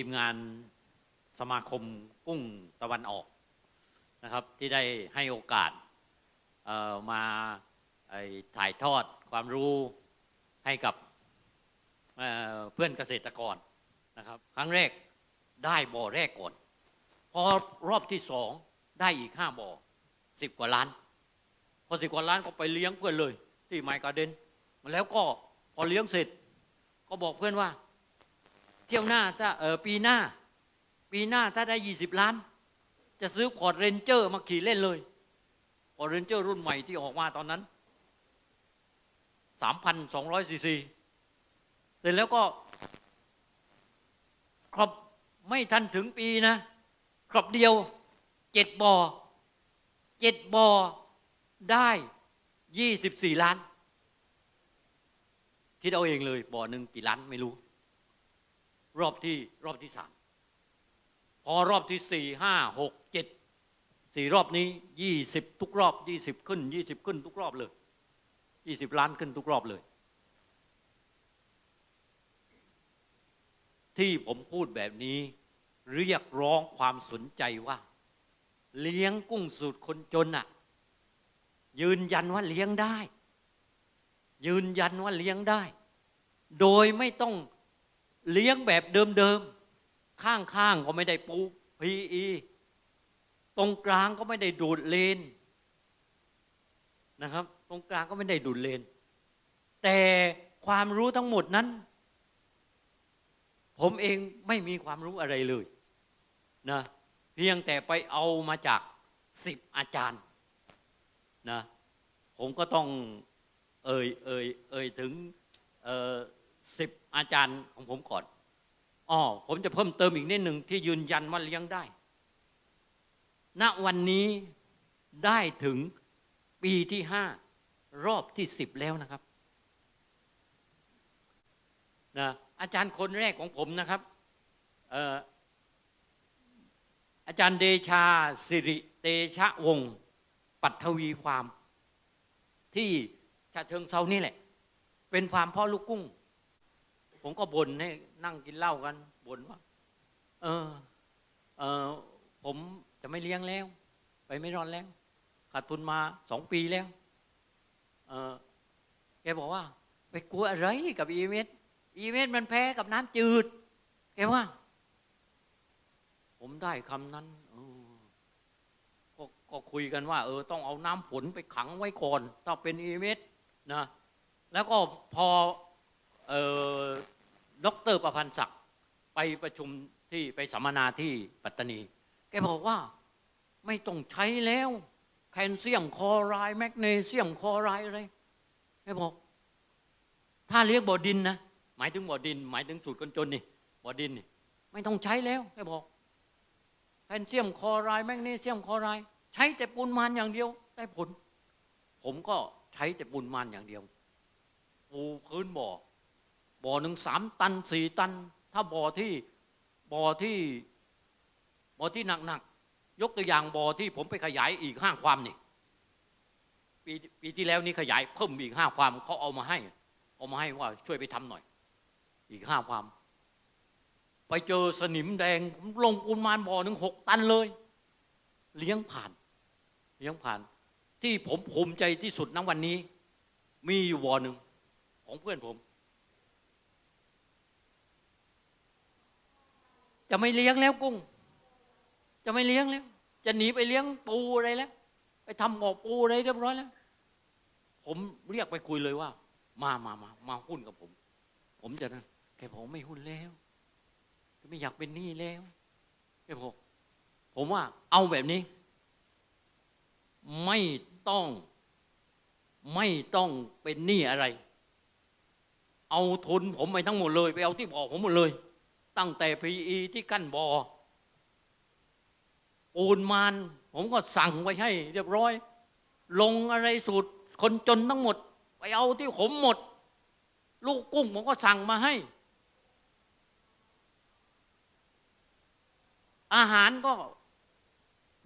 ทีมงานสมาคมกุ้งตะวันออกนะครับ ที่ได้ให้โอกาสมาถ่ายทอดความรู้ให้กับเเพื่อนเกษตรกรนะครับ ครั้งแรกได้บ่อแรกก่อน พอรอบที่สองได้อีกห้าบ่อสิบกว่าล้าน พอสิบกว่าล้านก็ไปเลี้ยงเพื่อนเลย ที่ไมค์การ์เดนแล้วก็พอเลี้ยงเสร็จ ก็บอกเพื่อนว่า เที่ยวหน้าถ้าเออปีหน้า ปีหน้าถ้าได้ยี่สิบล้าน จะซื้อคอร์ดเรนเจอร์มาขี่เล่นเลยคอร์ดเรนเจอร์รุ่นใหม่ที่ออกมาตอนนั้นสามพันสองร้อยซีซีเสร็จแล้วก็ครบไม่ทันถึงปีนะครบเดียวเจ็ดบอ่อเจ็ดบ่อได้ยี่สิบสี่ล้าน คิดเอาเองเลยบ่อหนึ่งกี่ล้านไม่รู้ รอบที่รอบที่สามพอรอบที่สี่ห้าหกเจ็ดสี่รอบนี้ยี่สิบทุกรอบยี่สิบขึ้นยี่สิบขึ้นทุกรอบเลยยี่สิบล้านขึ้นทุกรอบเลย ที่ผมพูดแบบนี้ เรียกร้องความสนใจว่า เลี้ยงกุ้งสูตรคนจนอะยืนยันว่าเลี้ยงได้ ยืนยันว่าเลี้ยงได้ โดยไม่ต้อง เลี้ยงแบบเดิมๆ ข้างๆ ก็ไม่ได้ปูพีอีตรงกลางก็ไม่ได้ดูดเลนนะครับ ตรงกลางก็ไม่ได้ดูดเลน แต่ความรู้ทั้งหมดนั้น ผมเองไม่มีความรู้อะไรเลยนะเพียงแต่ไปเอามาจากสิบอาจารย์นะผมก็ต้องเอ่ยเอ่ยเอ่ยถึง สิบอาจารย์ของผมก่อนอ๋อผมจะเพิ่มเติมอีกนิดหนึ่งที่ยืนยันว่าเลี้ยงได้ ณวันนี้ได้ถึงปีที่ห้ารอบที่สิบแล้วนะครับนะอาจารย์คนแรกของผมนะครับอาจารย์เดชาสิริเตชะวงศ์ปัทวีฟาร์มที่ชาเชิงเซานี่แหละ เป็นฟาร์มพ่อลูกกุ้ง ผมก็บ่นให้นั่งกินเหล้ากันบ่นว่า เออ เออผมจะไม่เลี้ยงแล้ว ไปไม่รอดแล้วขาดทุนมาสองปีแล้ว เออแกบอกว่า ไปกลัวอะไรกับอีเมสอีเมสมันแพ้กับน้ำจืดแกว่า ผมได้คำนั้นก็ก็คุยกันว่า เออ ต้องเอาน้ำฝนไปขังไว้ก่อนถ้าเป็นอีเมสนะ แล้วก็พอเออ ดรประพันธ์ศักดิ์ไปประชุมที่ไปสัมมนาที่ปัตตานี แกบอกว่าไม่ต้องใช้แล้ว แคลเซียมคอไรด์แมกนีเซียมคอไรอะไรแกบอก ถ้าเลี้ยงบ่อดินนะ หมายถึงบ่อดิน หมายถึงสูตรคนจนนี่บ่อดินนี่ไม่ต้องใช้แล้วแกบอก แคลเซียมคอไรด์แมกนีเซียมคอไรด์ใช้แต่ปูนมันอย่างเดียว ได้ผล ผมก็ใช้แต่ปูนมันอย่างเดียวปูพื้นบ่อ บ่อหนึ่งสามตันสี่ตัน ถ้าบ่อที่บ่อที่บ่อที่หนักๆยกตัวอย่างบ่อที่ผมไปขยายอีกห้าความนี่ปีปีที่แล้วนี่ขยายเพิ่มอีกห้าความเขาเอามาให้ เอามาให้ว่าช่วยไปทำหน่อย อีกห้าความ ไปเจอสนิมแดงผมลงปูนมานบ่อหนึ่งหกตันเลย เลี้ยงผ่าน เลี้ยงผ่าน ที่ผมภูมิใจที่สุดณวันนี้ มีอยู่บ่อหนึ่งของเพื่อนผม จะไม่เลี้ยงแล้วกุ้ง จะไม่เลี้ยงแล้ว จะหนีไปเลี้ยงปูอะไรแล้ว ไปทำบ่อปูอะไรเรียบร้อยแล้ว ผมเรียกไปคุยเลยว่า มามามามาหุ้นกับผม ผมจะนะแกบอกไม่หุ้นแล้วไม่อยากเป็นหนี้แล้วแกบอกผมว่าเอาแบบนี้ ไม่ต้อง ไม่ต้องเป็นหนี้อะไร เอาทุนผมไปทั้งหมดเลย ไปเอาที่บ่อผมหมดเลย ตั้งแต่ PE ที่กั้นบอ่อปูนมาน ผมก็สั่งไว้ให้ เรียบร้อย ลงอะไรสูตร คนจนทั้งหมด ไปเอาที่ผมหมด ลูกกุ้งผมก็สั่งมาให้ อาหารก็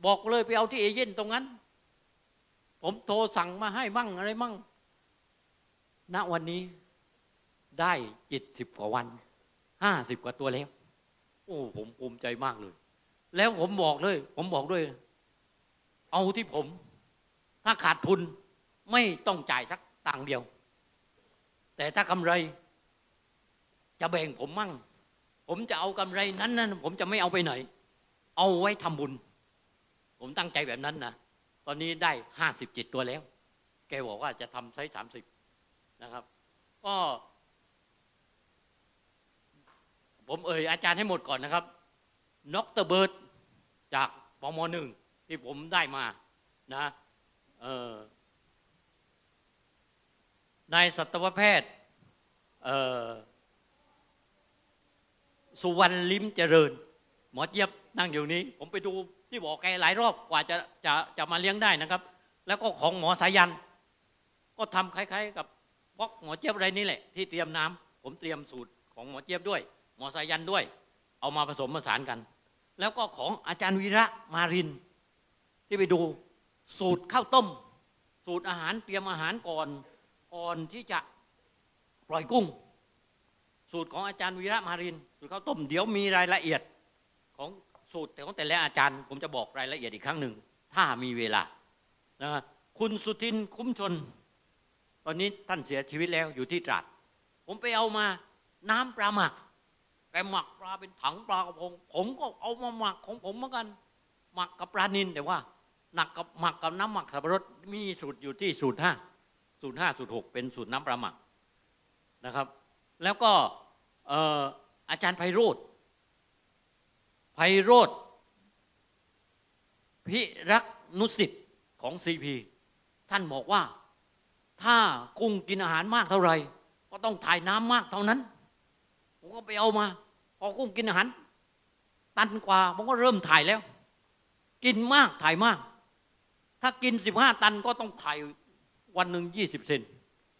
บอกเลยไปเอาที่เอเย่นตรงนั้น ผมโทรสั่งมาให้มั่งอะไรมั่ง ณวันนี้ได้เจ็ดสิบกว่าวัน ห้าสิบกว่าตัวแล้ว โอ้ผมภูมิใจมากเลย แล้วผมบอกเลย ผมบอกด้วย เอาที่ผม ถ้าขาดทุนไม่ต้องจ่ายสักตังเดียว แต่ถ้ากำไร จะแบ่งผมมั่ง ผมจะเอากำไรนั้นนั้นผมจะไม่เอาไปไหน เอาไว้ทำบุญ ผมตั้งใจแบบนั้นนะตอนนี้ได้ห้าสิบเจ็ดตัวแล้ว แกบอกว่าจะทำไซส์สามสิบนะครับ ก็ ผมเอ่ยอาจารย์ให้หมดก่อนนะครับนกเตอร์เบิร์ดจากปมหนึ่งที่ผมได้มานะนายสัตวแพทย์สุวรรณลิ้มเจริญ หมอเจี๊ยบนั่งอยู่นี้ ผมไปดูที่บอกแกหลายรอบกว่าจะจะจะมาเลี้ยงได้นะครับ แล้วก็ของหมอสายัน ก็ทำคล้าย ๆ กับพวกหมอเจี๊ยบอะไรนี่แหละ ที่เตรียมน้ำผมเตรียมสูตรของหมอเจี๊ยบด้วย มอสายันด้วย เอามาผสมผสานกัน แล้วก็ของอาจารย์วีระมาริน ที่ไปดูสูตรข้าวต้ม สูตรอาหารเตรียมอาหารก่อนก่อนที่จะปล่อยกุ้ง สูตรของอาจารย์วีระมาริน สูตรข้าวต้มเดี๋ยวมีรายละเอียดของสูตรแต่ของแต่ละอาจารย์ ผมจะบอกรายละเอียดอีกครั้งหนึ่ง ถ้ามีเวลานะคุณสุทินคุ้มชน ตอนนี้ท่านเสียชีวิตแล้วอยู่ที่ตราด ผมไปเอามาน้ำปลาหมัก แกหมักปลาเป็นถังปลากระพง ผมก็เอามาหมักของผมเหมือนกัน หมักกับปลานินแต่ว่า หนักกับหมักกับน้ำหมักสับปะรดมีสูตรอยู่ที่สูตรห้าสูตรห้าสูตรหกเป็นสูตรน้ำปลาหมักนะครับ แล้วก็เออาจารย์ไพโรธไพโรธพิรักนุสิทธิ์ของซีพีท่านบอกว่าถ้ากุ้งกินอาหารมากเท่าไหร่ ก็ต้องถ่ายน้ำมากเท่านั้น ผมก็ไปเอามา พอกุ้งกินอาหาร ตันกว่าผมก็เริ่มถ่ายแล้ว กินมากถ่ายมาก ถ้ากินสิบห้าตันก็ต้องถ่ายวันหนึ่งยี่สิบเซน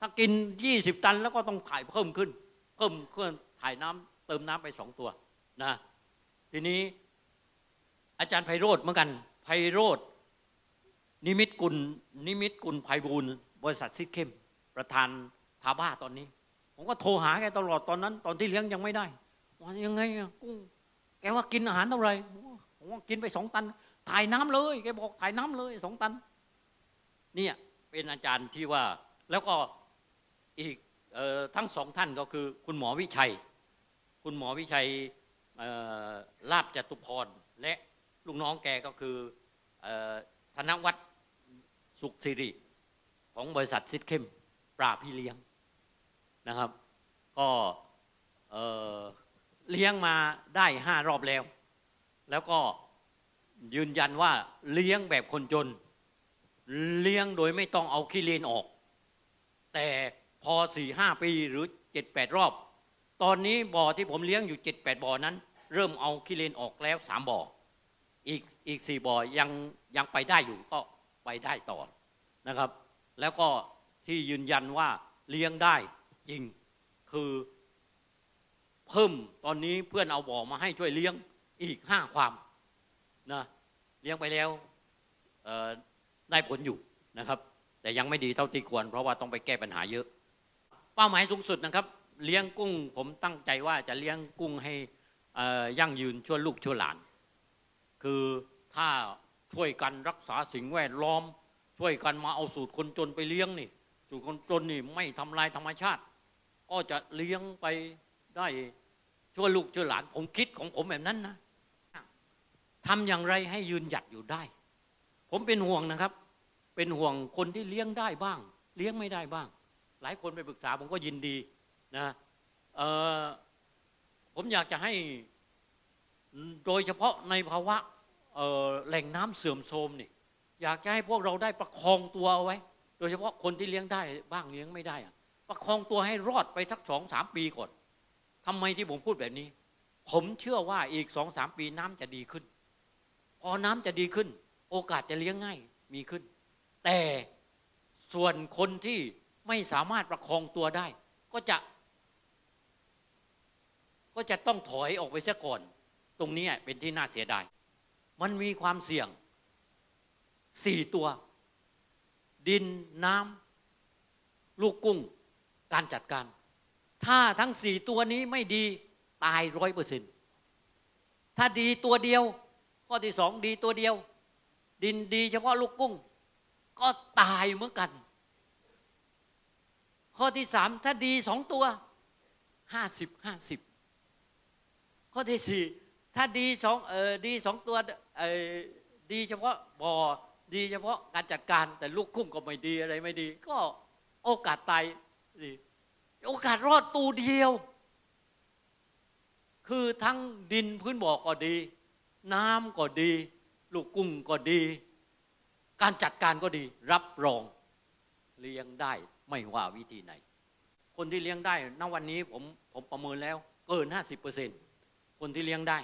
ถ้ากินยี่สิบตันแล้วก็ต้องถ่ายเพิ่มขึ้น เพิ่มเครื่องถ่ายน้ำเติมน้ำไปสองตัวนะทีนี้อาจารย์ไพโรธเหมือนกันไพโรธนิมิตกุลนิมิตกุลไพบูลบริษัทซิดเข้ม ประธานทาบ้าตอนนี้ ผมก็โทรหาแกตลอดตอนนั้น ตอนที่เลี้ยงยังไม่ได้ว่ายังไงอะกุ้งแกว่ากินอาหารเท่าไหร่ผมว่ากินไปสองตัน ถ่ายน้ำเลยแกบอกถ่ายน้ำเลยสองตัน เนี่ยเป็นอาจารย์ที่ว่า แล้วก็อีกออทั้งสองท่านก็คือ คุณหมอวิชัย คุณหมอวิชัยลาบจตุพรและลูกน้องแกก็คือธนวัฒน์สุขสิริของบริษัทซิดเข้มปลาพี่เลี้ยง นะครับ ก็เเลี้ยงมาได้ห้ารอบแล้ว แล้วก็ยืนยันว่าเลี้ยงแบบคนจน เลี้ยงโดยไม่ต้องเอาขี้เลนออก แต่พอสี่ห้าปีหรือเจ็ดแปดรอบ ตอนนี้บ่อที่ผมเลี้ยงอยู่เจ็ดแปดบ่อนั้น เริ่มเอาขี้เลนออกแล้วสามบ่ออีกอีกสี่บ่อยังยังไปได้อยู่ก็ไปได้ต่อนะครับ แล้วก็ที่ยืนยันว่าเลี้ยงได้ จริง คือเพิ่มตอนนี้เพื่อนเอาบ่อมาให้ช่วยเลี้ยงอีกห้าความนะเลี้ยงไปแล้วได้ผลอยู่นะครับ แต่ยังไม่ดีเท่าที่ควร เพราะว่าต้องไปแก้ปัญหาเยอะ เป้าหมายสูงสุดนะครับ เลี้ยงกุ้ง ผมตั้งใจว่าจะเลี้ยงกุ้งให้ยั่งยืนช่วลูกช่วหลาน คือถ้าช่วยกันรักษาสิ่งแวดล้อม ช่วยกันมาเอาสูตรคนจนไปเลี้ยงนี่สูตรคนจนนี่ไม่ทำลายธรรมชาติ ก็จะเลี้ยงไปได้ชั่วลูกชั่วหลานผมคิดของผมแบบนั้นนะทำอย่างไรให้ยืนหยัดอยู่ได้ ผมเป็นห่วงนะครับ เป็นห่วงคนที่เลี้ยงได้บ้าง เลี้ยงไม่ได้บ้าง หลายคนไปปรึกษาผมก็ยินดีนะเอ่อผมอยากจะให้โดยเฉพาะในภาวะเอ่อแหล่งน้ำเสื่อมโทรมนี่อยากจะให้พวกเราได้ประคองตัวเอาไว้ โดยเฉพาะคนที่เลี้ยงได้บ้างเลี้ยงไม่ได้อะ ประคองตัวให้รอดไปสักสองสามปีก่อนทำไมที่ผมพูดแบบนี้ ผมเชื่อว่าอีกสองสามปีน้ำจะดีขึ้น พอน้ำจะดีขึ้น โอกาสจะเลี้ยงง่ายมีขึ้น แต่ส่วนคนที่ไม่สามารถประคองตัวได้ ก็จะ ก็จะต้องถอยออกไปเสียก่อน ตรงนี้เป็นที่น่าเสียดาย มันมีความเสี่ยงสี่ตัว ดินน้ำลูกกุ้ง การจัดการ ถ้าทั้งสี่ตัวนี้ไม่ดีตายร้อยเปอร์เซ็นถ้าดีตัวเดียว ข้อที่สองดีตัวเดียว ดินดีเฉพาะลูกกุ้ง ก็ตายเหมือนกัน ข้อที่สามถ้าดีสองตัวห้าสิบห้าสิบข้อที่สี่ถ้าดีสองเออดีสองตัวเออดีเฉพาะบ่อดีเฉพาะการจัดการ แต่ลูกกุ้งก็ไม่ดีอะไรไม่ดี ก็โอกาสตาย โอกาสรอดตูเดียว คือทั้งดินพื้นบ่อก็ดี น้ำก็ดี ลูกกุ้งก็ดี การจัดการก็ดี รับรองเลี้ยงได้ไม่ว่าวิธีไหน คนที่เลี้ยงได้ณวันนี้ผมผมประเมินแล้ว เกิน 50%คนที่เลี้ยงได้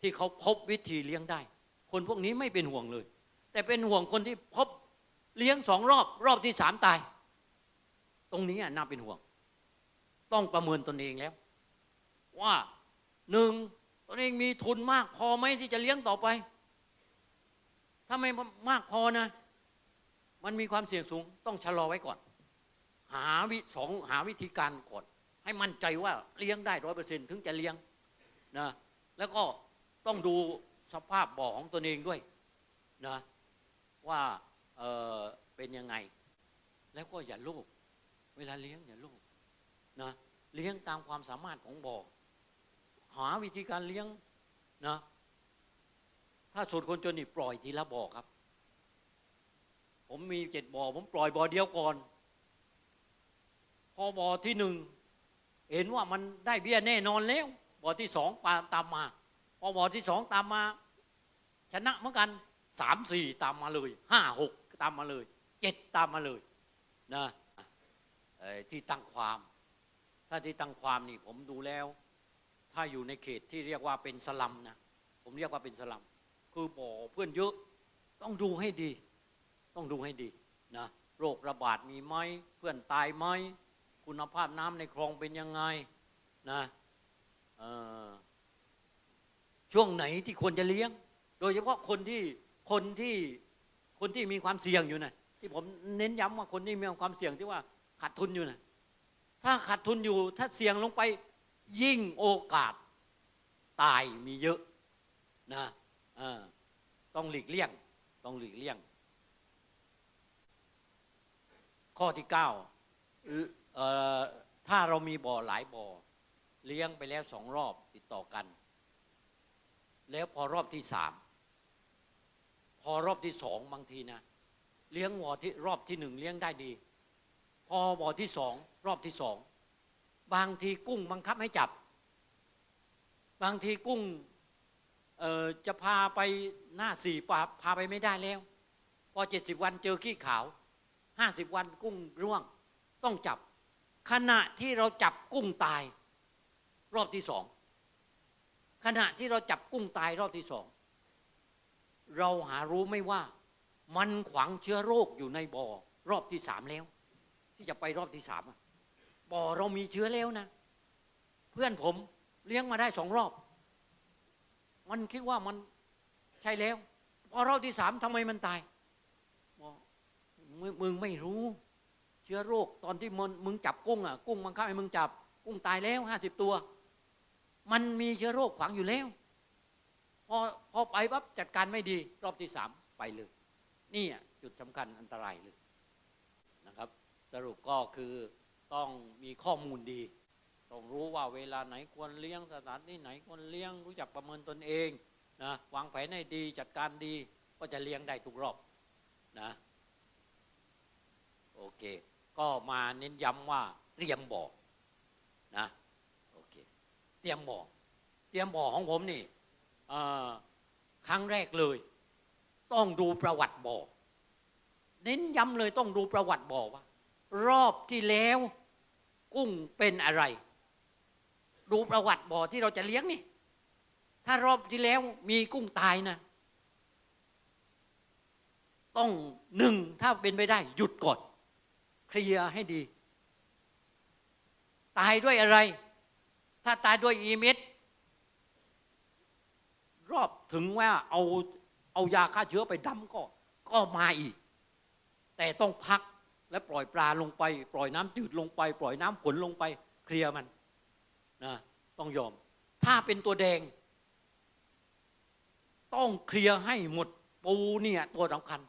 ที่เขาพบวิธีเลี้ยงได้ คนพวกนี้ไม่เป็นห่วงเลย แต่เป็นห่วงคนที่พบเลี้ยงสองรอบ รอบที่สามตาย ตรงนี้น่าเป็นห่วง ต้องประเมินตนเองแล้ว ว่าหนึ่งตนเองมีทุนมากพอไหมที่จะเลี้ยงต่อไป ถ้าไม่มากพอนะ มันมีความเสี่ยงสูง ต้องชะลอไว้ก่อน หาวิสองหาวิธีการก่อน ให้มั่นใจว่าเลี้ยงได้ร้อยเปอร์เซ็นถึงจะเลี้ยงนะแล้วก็ต้องดูสภาพบ่อของตนเองด้วยนะว่าเออเป็นยังไง แล้วก็อย่าโลภ เวลาเลี้ยงอย่าโลภนะเลี้ยงตามความสามารถของบ่อหาวิธีการเลี้ยงนะถ้าสูตรคนจนนี่ปล่อยทีละบ่อครับ ผมมีเจ็ดบ่อผมปล่อยบ่อเดียวก่อน พอบ่อที่หนึ่งเห็นว่ามันได้เบี้ยแน่นอนแล้วบ่อที่สองตามมา พอบ่อที่สองตามมา ชนะเหมือนกันสามสี่ตามมาเลยห้าหกตามมาเลยเจ็ดตามมาเลยนะ ที่ตั้งความ ถ้าที่ตั้งความนี่ผมดูแล้ว ถ้าอยู่ในเขตที่เรียกว่าเป็นสลัมนะผมเรียกว่าเป็นสลัม คือบ่อเพื่อนเยอะต้องดูให้ดี ต้องดูให้ดีนะโรคระบาดมีไหมเพื่อนตายไหมคุณภาพน้ำในคลองเป็นยังไงนะช่วงไหนที่ควรจะเลี้ยง โดยเฉพาะคนที่คนที่คนที่มีความเสี่ยงอยู่นะที่ผมเน้นย้ำว่าคนที่มีความเสี่ยงที่ว่า ขาดทุนอยู่นะถ้าขาดทุนอยู่ ถ้าเสี่ยงลงไป ยิ่งโอกาสตายมีเยอะนะต้องหลีกเลี่ยง ต้องหลีกเลี่ยง ข้อที่เก้าถ้าเรามีบ่อหลายบ่อ เลี้ยงไปแล้วสองรอบติดต่อกัน แล้วพอรอบที่สามพอรอบที่สองบางทีนะ เลี้ยงบ่อที่รอบที่หนึ่งเลี้ยงได้ดี พอบ่อที่สองรอบที่สองบางทีกุ้งบังคับให้จับ บางทีกุ้งจะพาไปหน้าสี่ปาพาไปไม่ได้แล้ว พอเจ็ดสิบวันเจอขี้ขาวห้าสิบวันกุ้งร่วง ต้องจับ ขณะที่เราจับกุ้งตาย รอบที่สองขณะที่เราจับกุ้งตายรอบที่สองเราหารู้ไม่ว่า มันขวางเชื้อโรคอยู่ในบ่อรอบที่สามแล้ว ที่จะไปรอบที่สามบ่อเรามีเชื้อแล้วนะ เพื่อนผมเลี้ยงมาได้สองรอบ มันคิดว่ามันใช่แล้ว พอรอบที่สามทำไมมันตายบอกมึงมึงไม่รู้ เชื้อโรคตอนที่มึงมึงจับกุ้งอะกุ้งมันเข้าให้มึงจับ กุ้งตายแล้วห้าสิบตัว มันมีเชื้อโรคขวางอยู่แล้ว พอพอไปปั๊บจัดการไม่ดี รอบที่สามไปเลยนี่อะจุดสำคัญอันตรายเลย สรุปก็คือต้องมีข้อมูลดี ต้องรู้ว่าเวลาไหนควรเลี้ยงสถานที่ไหนควรเลี้ยงรู้จักประเมินตนเองนะวางแผนให้ดีจัดการดีก็จะเลี้ยงได้ทุกรอบนะโอเค ก็มาเน้นย้ำว่าเตรียมบ่อนะโอเคเตรียมบ่อเตรียมบ่อของผมนี่ครั้งแรกเลย ต้องดูประวัติบ่อเน้นย้ำเลยต้องดูประวัติบ่อว่า รอบที่แล้ว กุ้งเป็นอะไร ดูประวัติบ่อที่เราจะเลี้ยงนี่ ถ้ารอบที่แล้วมีกุ้งตายนะ ต้องหนึ่งถ้าเป็นไปได้ หยุดก่อนเคลียร์ให้ดี ตายด้วยอะไร ถ้าตายด้วยอีเม็ดรอบถึงว่าเอาเอายาฆ่าเชื้อไปดำก็ ก็มาอีก แต่ต้องพัก และปล่อยปลาลงไป ปล่อยน้ำจืดลงไป ปล่อยน้ำฝนลงไป เคลียร์มันนะต้องยอม ถ้าเป็นตัวแดง ต้องเคลียร์ให้หมดปูเนี่ยตัวสำคัญ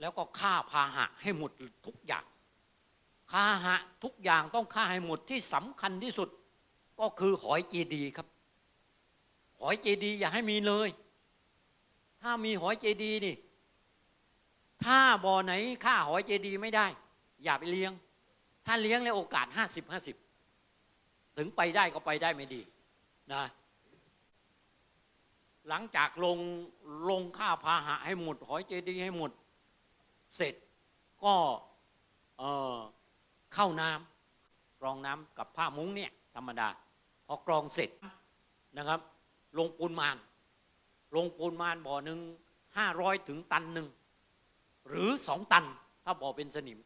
แล้วก็ฆ่าพาหะให้หมดทุกอย่างพาหะทุกอย่างต้องฆ่าให้หมดที่สำคัญที่สุด ก็คือหอยเจดีครับ หอยเจดีอย่าให้มีเลย ถ้ามีหอยเจดีนี่ ถ้าบ่อไหนฆ่าหอยเจดีย์ไม่ได้ อย่าไปเลี้ยง ถ้าเลี้ยงแล้วโอกาสห้าสิบห้าสิบถึงไปได้ก็ไปได้ไม่ดีนะหลังจากลงลงค่าพาหะให้หมด หอยเจดีย์ให้หมด เสร็จก็เออเข้าน้ำกรองน้ำกับผ้ามุ้งเนี่ยธรรมดา พอกรองเสร็จนะครับ ลงปูนมาน ลงปูนมานบ่อหนึ่งห้าร้อยถึงตันหนึ่ง หรือสองตัน ถ้าบ่อเป็นสนิม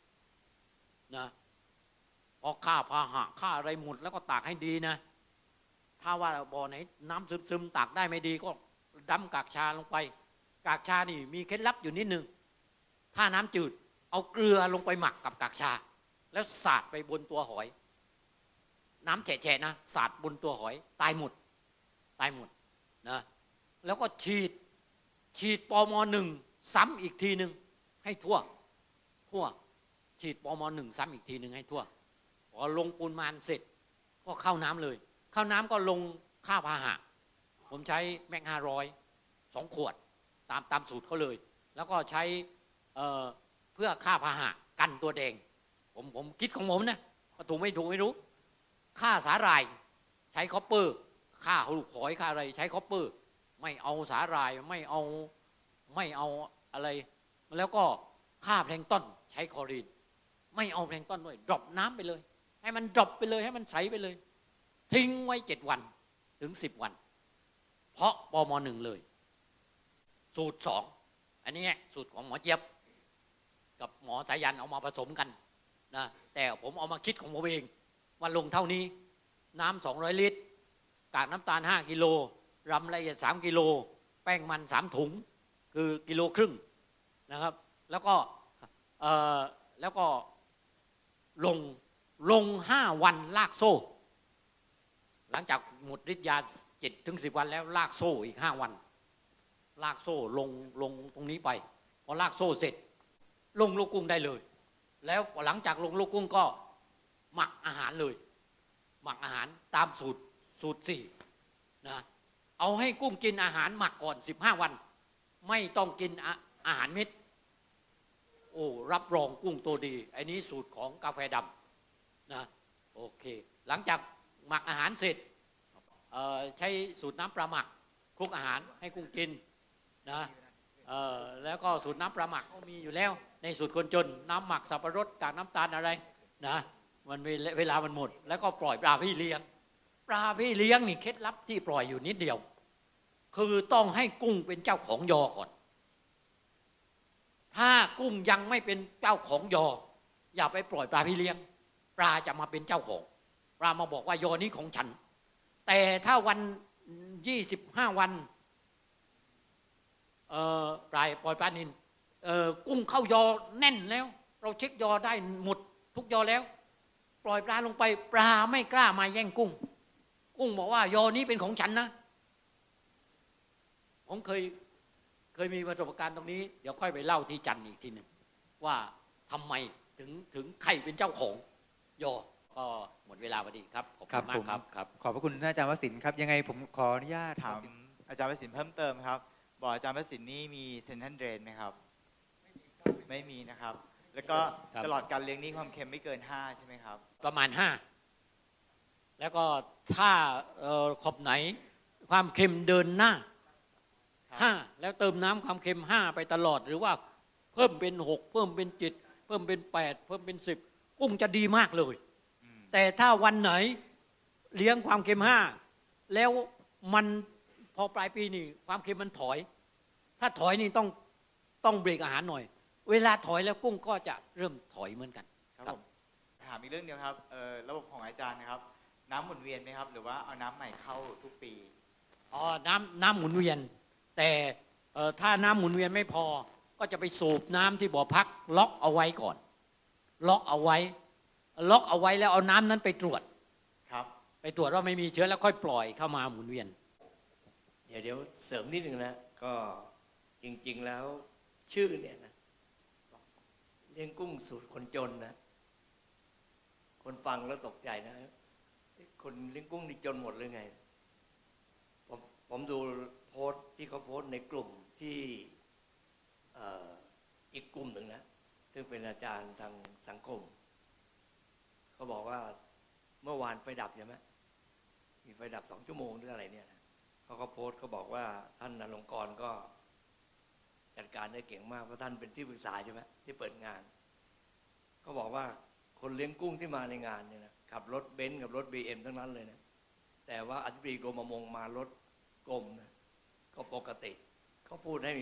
นะพอค่าพาหะค่าอะไรหมดแล้วก็ตากให้ดีนะ ถ้าว่าบ่อไหนน้ำซึมๆตากได้ไม่ดีก็ดำกากชาลงไป กากชานี่มีเคล็ดลับอยู่นิดนึง ถ้าน้ำจืด เอาเกลือลงไปหมักกับกากชา แล้วสาดไปบนตัวหอย น้ำแฉะๆนะสาดบนตัวหอย ตายหมด ตายหมดนะแล้วก็ฉีดฉีดปมอหนึ่งซ้ำอีกทีหนึ่ง ให้ทั่ว ทั่ว ฉีดปมหนึ่งซ้ำอีกทีหนึ่งให้ทั่วพอลงปูนมานเสร็จ ก็เข้าน้ำเลย เข้าน้ำก็ลงค่าพาหะ ผมใช้แมกห้าร้อยสองขวด ตามตามสูตรเขาเลย แล้วก็ใช้เเพื่อค่าพาหะกันตัวแดง ผมผมคิดของผมนะว่าถูกไม่ถูกไม่รู้ ค่าสาหร่าย ใช้คอปเปอร์ ค่าลูกหอยค่าอะไร ใช้คอปเปอร์ ไม่เอาสาหร่ายไม่เอาไม่เอาอะไร แล้วก็ค่าแพลงต้นใช้คอรีน ไม่เอาแพลงต้นด้วยดรอปน้ำไปเลย ให้มันดรอปไปเลยให้มันใสไปเลย ทิ้งไว้เจ็ดวันถึงสิบวัน เพราะปมหนึ่งเลย สูตรสองอันนี้สูตรของหมอเจี๊ยบ กับหมอสายันเอามาผสมกันนะแต่ผมเอามาคิดของผมเองว่าลงเท่านี้ น้ำสองร้อยลิตร กากน้ำตาลห้ากิโลรำละเอียดสามกิโล แป้งมันสามถุง คือกิโลครึ่ง นะครับ แล้วก็แล้วก็ลงลงห้าวันลากโซ่ หลังจากหมดฤทธิ์ยาเจ็ดถึงสิบวันแล้วลากโซ่อีกห้าวัน ลากโซ่ลงลงตรงนี้ไปพอลากโซ่เสร็จ ลงลูกกุ้งได้เลย แล้วหลังจากลงลูกกุ้งก็หมักอาหารเลย หมักอาหารตามสูตรสูตรสี่นะเอาให้กุ้งกินอาหารหมักก่อนสิบห้าวัน ไม่ต้องกินอาอาหารเม็ด โอ้รับรองกุ้งตัวดีไอ้นี้สูตรของกาแฟดำนะโอเค หลังจากหมักอาหารเสร็จใช้สูตรน้ำปลาหมักคลุกอาหารให้กุ้งกินนะแล้วก็สูตรน้ำปลาหมักก็มีอยู่แล้ว ในสูตรคนจนน้ำหมักสับปะรดกากน้ำตาลอะไรนะมันเวลามันหมด แล้วก็ปล่อยปลาพี่เลี้ยง ปลาพี่เลี้ยงนี่เคล็ดลับที่ปล่อยอยู่นิดเดียว คือต้องให้กุ้งเป็นเจ้าของยอก่อน ถ้ากุ้งยังไม่เป็นเจ้าของยอ อย่าไปปล่อยปลาพี่เลี้ยง ปลาจะมาเป็นเจ้าของ ปลามาบอกว่ายอนี้ของฉัน แต่ถ้าวันยี่สิบห้าวันเอ่อปลายปล่อยปลานินเอ่อกุ้งเข้ายอแน่นแล้ว เราเช็คยอได้หมดทุกยอแล้ว ปล่อยปลาลงไปปลาไม่กล้ามาแย่งกุ้ง กุ้งบอกว่ายอนี้เป็นของฉันนะผมเคย เคยมีประสบการณ์ตรงนี้ เดี๋ยวค่อยไปเล่าที่จันทร์อีกทีหนึ่งว่าทำไมถึงถึงใครเป็นเจ้าของยอก็หมดเวลาพอดีครับขอบครัคุบณมากผมครับครับ ขอบพระคุณท่านอาจารย์วสินทร์ครับยังไงผมขออนุญาตถามอาจารย์ประสิทธิ์เพิ่มเติมครับบอกอาจารย์ประสิทธิ์นี่มีเซนทันเดรนไหมครับ ไม่มีนะครับ แล้วก็ครับตลอดการเลี้ยงนี่ความเค็มไม่เกิน 5 ใช่ไหมครับ ประมาณห้าแล้วก็ถ้าเอ่อขอบไหนความเค็มเดินหน้าครับ ห้าแล้วเติมน้ำความเค็มห้าไปตลอด หรือว่าเพิ่มเป็นหกเพิ่มเป็นเจ็ดเพิ่มเป็นแปดเพิ่มเป็นสิบกุ้งจะดีมากเลยอืมแต่ถ้าวันไหนเลี้ยงความเค็มห้าแล้วมันพอปลายปีนี่ ความเค็มมันถอย ถ้าถอยนี่ต้องต้องเบรกอาหารหน่อย เวลาถอยแล้วกุ้งก็จะเริ่มถอยเหมือนกัน ครับครับผมถามอีกเรื่องเดียวครับเอ่อระบบของอาจารย์นะครับ น้ำหมุนเวียนไหมครับ หรือว่าเอาน้ำใหม่เข้าทุกปีอ๋อน้ำน้ำหมุนเวียน แต่เอ่อถ้าน้ำหมุนเวียนไม่พอ ก็จะไปสูบน้ำที่บ่อพักล็อกเอาไว้ก่อน ล็อกเอาไว้ ล็อกเอาไว้แล้วเอาน้ำนั้นไปตรวจครับ ไปตรวจว่าไม่มีเชื้อแล้วค่อยปล่อยเข้ามาหมุนเวียนดี๋ยวเดี๋ยวเสริมนิดนึงนะก็จริง ๆแล้วชื่อเนี่ยนะเลี้ยงกุ้งสูตรคนจนนะ คนฟังแล้วตกใจนะเอ๊ะคนเลี้ยงกุ้งนี่จนหมดเลยไง ผม ผมดูโพสต์ที่เขาโพสต์ในกลุ่มที่อีกกลุ่มหนึ่งนะ ซึ่งเป็นอาจารย์ทางสังคม เขาบอกว่าเมื่อวานไฟดับใช่ไหมมีไฟดับสองชั่วโมงหรืออะไรเนี่ยเขาก็โพสต์เขาบอกว่าท่านนรงกรก็จัดการได้เก่งมากเพราะท่านเป็นที่ปรึกษาใช่ไหมที่เปิดงานก็บอกว่าคนเลี้ยงกุ้งที่มาในงานเนี่ยนะขับรถเบนซ์กับรถบีเอ็มทั้งนั้นเลยนะแต่ว่าอธิบดีกรมประมงมารถ กรมนะก็ปกติ เขาพูดให้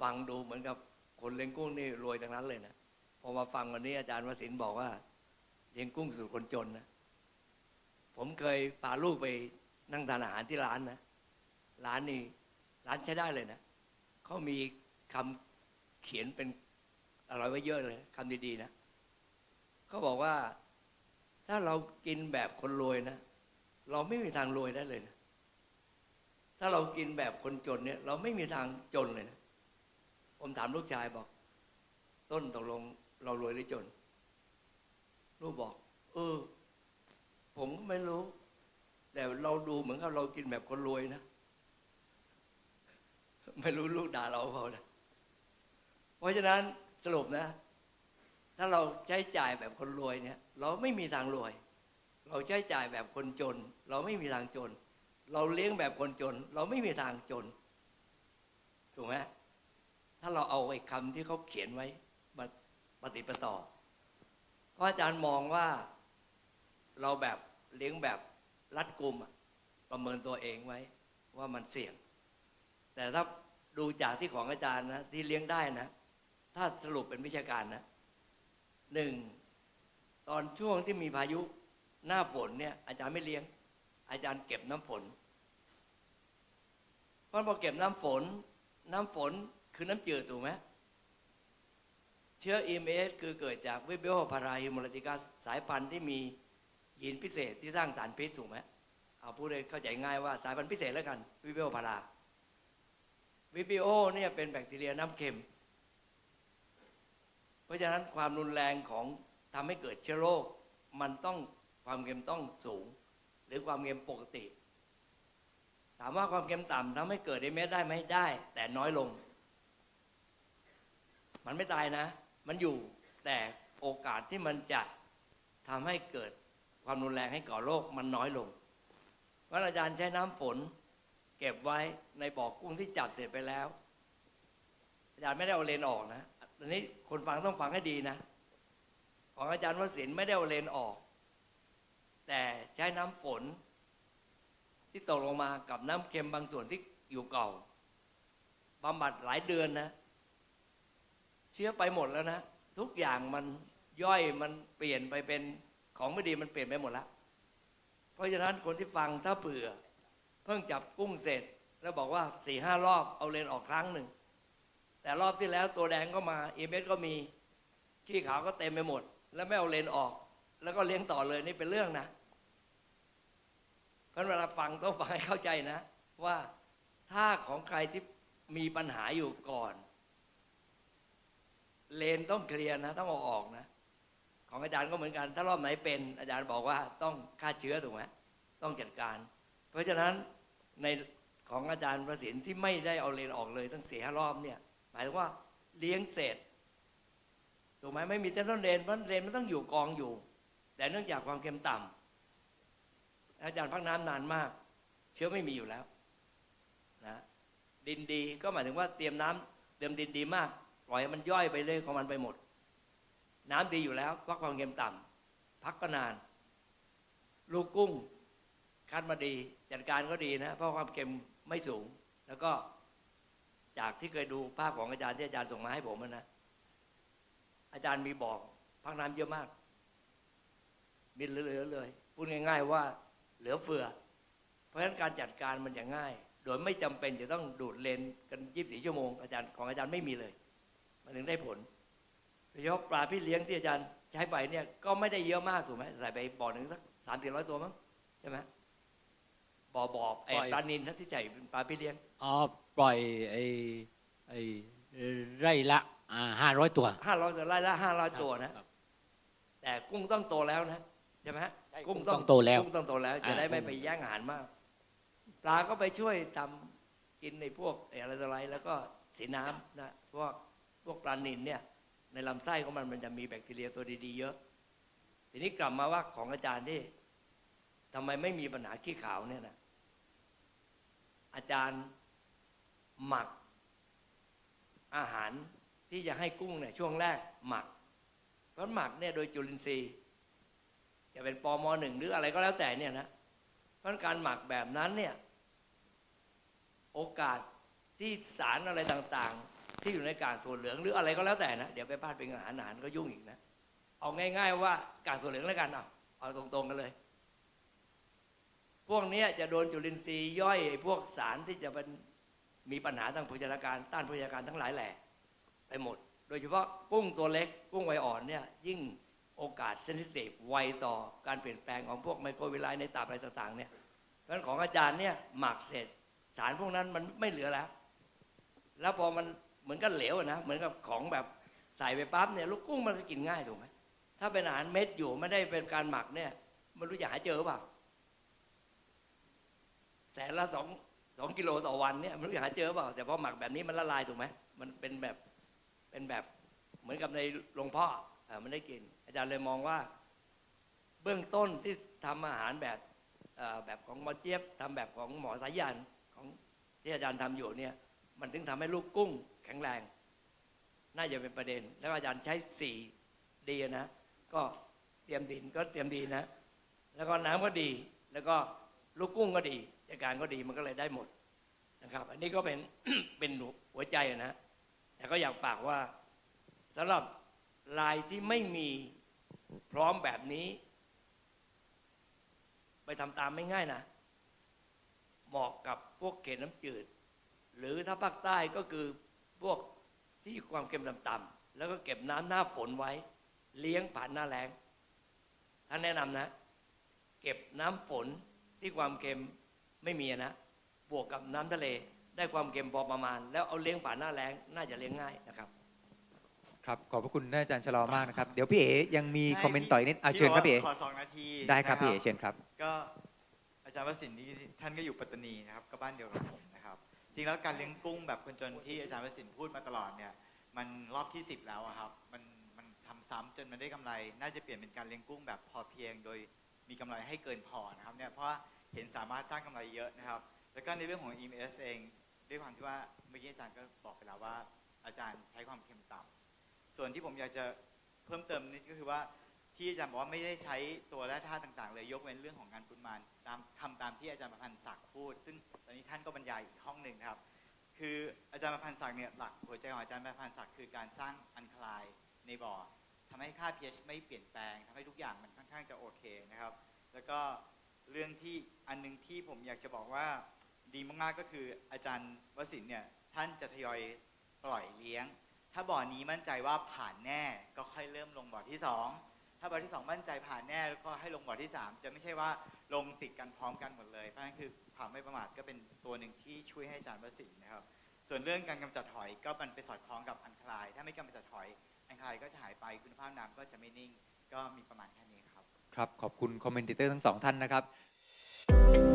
ฟังดูเหมือนกับคนเลี้ยงกุ้งนี่รวยทั้งนั้นเลยนะพอมาฟังวันนี้อาจารย์วสินบอกว่าเลี้ยงกุ้งสู่คนจนนะผมเคยพาลูกไปนั่งทานอาหารที่ร้านนะร้านนี้ร้านใช้ได้เลยนะเขามีคำเขียนเป็นอะไรไว้เยอะเลยคำดีๆนะเขาบอกว่าถ้าเรากินแบบคนรวยนะเราไม่มีทางรวยได้เลยนะ ถ้าเรากินแบบคนจนเนี่ย เราไม่มีทางจนเลยนะ ผมถามลูกชายบอก ต้นตกลงเรารวยหรือจน ลูกบอก เออ ผมก็ไม่รู้ แต่เราดูเหมือนกับเรากินแบบคนรวยนะ ไม่รู้ลูกด่าเราเปล่านะเพราะฉะนั้นสรุปนะ ถ้าเราใช้จ่ายแบบคนรวยเนี่ย เราไม่มีทางรวย เราใช้จ่ายแบบคนจน เราไม่มีทางจน เราเลี้ยงแบบคนจน เราไม่มีทางจน ถูกไหมถ้าเราเอาไอ้คำที่เขาเขียนไว้มาปฏิปต่อเพราะอาจารย์มองว่าเราแบบเลี้ยงแบบรัดกุมประเมินตัวเองไว้ ว่ามันเสี่ยง แต่ถ้าดูจากที่ของอาจารย์นะที่เลี้ยงได้นะ ถ้าสรุปเป็นวิชาการนะหนึ่งตอนช่วงที่มีพายุหน้าฝนเนี่ยอาจารย์ไม่เลี้ยง อาจารย์เก็บน้ำฝน เพราะพอเก็บน้ำฝน น้ำฝนคือน้ำจืดถูกไหมเชื้อ EMS คือเกิดจากวิบิโอพาราฮิโมลติกัสสายพันธุ์ที่มียีนพิเศษที่สร้างสารพิษถูกไหมเอาพูดเลยเข้าใจง่ายว่าสายพันธุ์พิเศษแล้วกัน วิบิโอพารา วิบิโอเนี่ยเป็นแบคทีเรียน้ำเค็ม เพราะฉะนั้นความรุนแรงของทำให้เกิดเชื้อโรคมันต้องความเค็มต้องสูง หรือความเค็มปกติ ถามว่าความเค็มต่ำทำให้เกิดเอเมสได้ไหมได้ แต่น้อยลง มันไม่ตายนะ มันอยู่แต่โอกาสที่มันจะทำให้เกิดความรุนแรงให้ก่อโรคมันน้อยลงเพราอาจารย์ใช้น้ำฝน เก็บไว้ในบ่อกุ้งที่จับเสร็จไปแล้ว อาจารย์ไม่ได้เอาเลนออกนะอันนี้คนฟังต้องฟังให้ดีนะ ของอาจารย์วสินไม่ได้เอาเลนออก แต่ใช้น้ำฝน ที่ตกลงมากับน้ำเค็มบางส่วนที่อยู่เก่าบำบัดหลายเดือนนะ เชื้อไปหมดแล้วนะ ทุกอย่างมันย่อยมันเปลี่ยนไปเป็นของไม่ดีมันเปลี่ยนไปหมดแล้ว เพราะฉะนั้นคนที่ฟังถ้าเผื่อ เพิ่งจับกุ้งเสร็จ แล้วบอกว่าสี่ห้ารอบเอาเลนออกครั้งหนึ่ง แต่รอบที่แล้วตัวแดงก็มาเอเมสก็มีขี้ขาวก็เต็มไปหมด แล้วไม่เอาเลนออก แล้วก็เลี้ยงต่อเลยนี่เป็นเรื่องนะ เพราะเวลาฟังต้องฟังให้เข้าใจนะ ว่าถ้าของใครที่มีปัญหาอยู่ก่อน เลนต้องเคลียร์นะต้องเอาออกนะ ของอาจารย์ก็เหมือนกัน ถ้ารอบไหนเป็น อาจารย์บอกว่าต้องฆ่าเชื้อถูกไหมต้องจัดการ เพราะฉะนั้นในของอาจารย์ประสิทธิ์ที่ไม่ได้เอาเลนออกเลยตั้งสี่ห้ารอบเนี่ย หมายถึงว่าเลี้ยงเสร็จถูกไหมไม่มีเต้นเลนเพราะเลนมันต้องอยู่กองอยู่ แต่เนื่องจากความเค็มต่ำ อาจารย์พักน้ำนานมาก เชื้อไม่มีอยู่แล้วนะดินดีก็หมายถึงว่าเตรียมน้ำเตรียมดินดีมาก ปล่อยมันย่อยไปเลยของมันไปหมด น้ำดีอยู่แล้วเพราะความเค็มต่ำพักก็นาน ลูกกุ้งคัดมาดี จัดการก็ดีนะ เพราะความเค็มไม่สูง แล้วก็จากที่เคยดูภาพของอาจารย์ที่อาจารย์ส่งมาให้ผมนะอาจารย์มีบอกพักน้ำเยอะมากมีเหลือๆเลยพูดง่าย ๆ ว่า เหลือเฟือ เพราะฉะนั้นการจัดการมันจะง่าย โดยไม่จำเป็นจะต้องดูดเลนกันยีิบสี่ชั่วโมงอาจารย์ของอาจารย์ไม่มีเลย มันถึงได้ผลโดยเฉพาะปลาพี่เลี้ยงที่อาจารย์ใช้ไปเนี่ยก็ไม่ได้เยอะมากถูกไหมใส่ไปบ่อหนึ่งสักสามสี่ร้อยตัวมั้งใช่ไหมบ่อบ่อไอ้ปล่อยปลานินที่ใส่เป็นปลาพี่เลี้ยงอ๋อปล่อยไอ้ไอ้ไร่ละห้าร้อยตัวห้าร้อยตัวไร่ละห้าร้อยตัวนะครับแต่กุ้งต้องโตแล้วนะใช่ไหมฮะใช่กุ้งต้องโตแล้ว กุ้งต้องโตแล้ว จะอ่าได้ไม่กุ้งไปแย่งอาหารมาก ปลาก็ไปช่วยทำกินในพวกไอ้อะไรต่ออะไร แล้วก็สีน้ำนะพวกพวกปลานินเนี่ย ในลำไส้ของมันมันจะมีแบคทีเรียตัวดีๆเยอะ ทีนี้กลับมาว่าของอาจารย์ที่ทำไมไม่มีปัญหาขี้ขาวเนี่ยนะอาจารย์หมักอาหารที่จะให้กุ้งเนี่ยช่วงแรกหมักเพราะหมักเนี่ยโดยจุลินทรีย์ จะเป็นปมหนึ่งหรืออะไรก็แล้วแต่เนี่ยนะเพราะการหมักแบบนั้นเนี่ยโอกาสที่สารอะไรต่างๆ ที่อยู่ในกากส่วนเหลืองหรืออะไรก็แล้วแต่นะเดี๋ยวไปพาดเป็นอาหารอาหารก็ยุ่งอีกนะเอาง่าย ๆ ว่ากากส่วนเหลืองแล้วกันเอาเอาตรงๆกันเลย พวกนี้จะโดนจุลินทรีย์ย่อยพวกสารที่จะเป็นมีปัญหาทางโภชนาการต้านโภชนาการทั้งหลายแหล่ไปหมด โดยเฉพาะกุ้งตัวเล็กกุ้งไวอ่อนเนี่ยยิ่ง โอกาสเซนซิทีฟไวต่อการเปลี่ยนแปลงของพวกไมโครไวรัสในตับอะไรต่างๆเนี่ยเพราะฉะนั้นของอาจารย์เนี่ยหมักเสร็จสารพวกนั้นมันไม่เหลือแล้ว แล้วพอมันเหมือนกับเหลวนะเหมือนกับของแบบใส่ไปปั๊บเนี่ยลูกกุ้งมันก็กินง่ายถูกไหมถ้าเป็นอาหารเม็ดอยู่ไม่ได้เป็นการหมักเนี่ยไม่รู้จะหาเจอหรือเปล่าแสนละสองสองกิโลต่อวันเนี่ยไม่รู้จะหาเจอเปล่าแต่พอหมักแบบนี้มันละลายถูกไหมมันเป็นแบบเป็นแบบเหมือนกับในโรงพ่อ มันได้กิน อาจารย์เลยมองว่า เบื้องต้นที่ทำอาหารแบบแบบของหมอเจี๊ยบทำแบบของหมอสายยันของที่อาจารย์ทำอยู่เนี่ย มันถึงทำให้ลูกกุ้งแข็งแรง น่าจะเป็นประเด็น แล้วอาจารย์ใช้สี่ดีนะ ก็เตรียมดินก็เตรียมดีนะ แล้วก็น้ำก็ดี แล้วก็ลูกกุ้งก็ดีจัดการก็ดีมันก็เลยได้หมดนะครับ อันนี้ก็เป็นเป็นหัวใจนะแต่ก็อยากฝากว่าสำหรับ ลายที่ไม่มีพร้อมแบบนี้ ไปทำตามไม่ง่ายนะ เหมาะกับพวกเขตน้ำจืด หรือถ้าภาคใต้ก็คือพวกที่ความเค็มต่ำๆแล้วก็เก็บน้ำหน้าฝนไว้ เลี้ยงผ่านหน้าแล้งท่านแนะนำนะ เก็บน้ำฝนที่ความเค็มไม่มีนะ บวกกับน้ำทะเลได้ความเค็มพอประมาณ แล้วเอาเลี้ยงผ่านหน้าแล้ง น่าจะเลี้ยงง่ายนะครับ ครับขอบพระคุณท่านอาจารย์ชะลอมากนะครับ เดี๋ยวพี่เอ๋ยังมีใช่คอมเมนต์ต่ออีกนิดอะที่เชิญครับพี่เอ๋ขอสองนาทีได้ครับนะพี่เอ๋เชิญครับ ก็อาจารย์วสินทร์นี่ท่านก็อยู่ปัตตานีนะครับก็บ้านเดียวกับผมนะครับ จริงแล้วการเลี้ยงกุ้งแบบคนจนที่อาจารย์วสินทร์พูดมาตลอดเนี่ย มันรอบที่ 10 แล้วอะครับ มันมันซ้ำๆจนมันได้กำไร น่าจะเปลี่ยนเป็นการเลี้ยงกุ้งแบบพอเพียง โดยมีกำไรให้เกินพอนะครับเนี่ยเพราะว่าเห็นสามารถสร้างกำไรเยอะนะครับ แล้วก็ในเรื่องของ EMS เองด้วยความที่ว่าเมื่อกี้อาจารย์ก็บอกไปแล้วว่า อาจารย์ใช้ความเค็มต่ำ ส่วนที่ผมอยากจะเพิ่มเติมนิดก็คือว่าที่อาจารย์บอกว่าไม่ได้ใช้ตัวแร่าต่างๆ เลยยกเว้นเรื่องของการปริมาณตามทำตามที่อาจารย์ประพันธ์ศักดิ์พูด ซึ่งตอนนี้ท่านก็บรรยายอีกห้องหนึ่งครับ คืออาจารย์ประพันธ์ศักดิ์เนี่ยหลักหัวใจของอาจารย์ประพันธ์ศักดิ์คือการสร้างอันคลายในบ่อทำให้ค่า pH ไม่เปลี่ยนแปลงทำให้ทุกอย่างมันค่อนข้างจะโอเคนะครับ แล้วก็เรื่องที่อันหนึงที่ผมอยากจะบอกว่าดีมากๆก็คืออาจารย์วสินทร์เนี่ยท่านจะทยอยปล่อยเลี้ยง ถ้าบ่อนี้มั่นใจว่าผ่านแน่ก็ค่อยเริ่มลงบ่อที่สองถ้าบ่อที่สองมั่นใจผ่านแน่แล้วก็ให้ลงบ่อที่สามจะไม่ใช่ว่าลงติดกันพร้อมกันหมดเลยเพราะนั้นคือความไม่ประมาทก็เป็นตัวหนึ่งที่ช่วยให้อาจารย์วสินทร์นะครับ ส่วนเรื่องการกำจัดหอยก็มันไปสอดคล้องกับอันคลาย ถ้าไม่กำจัดหอยอันคลายก็จะหายไปคุณภาพน้ำก็จะไม่นิ่ง ก็มีประมาณแค่นี้ครับครับขอบคุณคอมเมนเตอร์ทั้งสองท่านนะครับ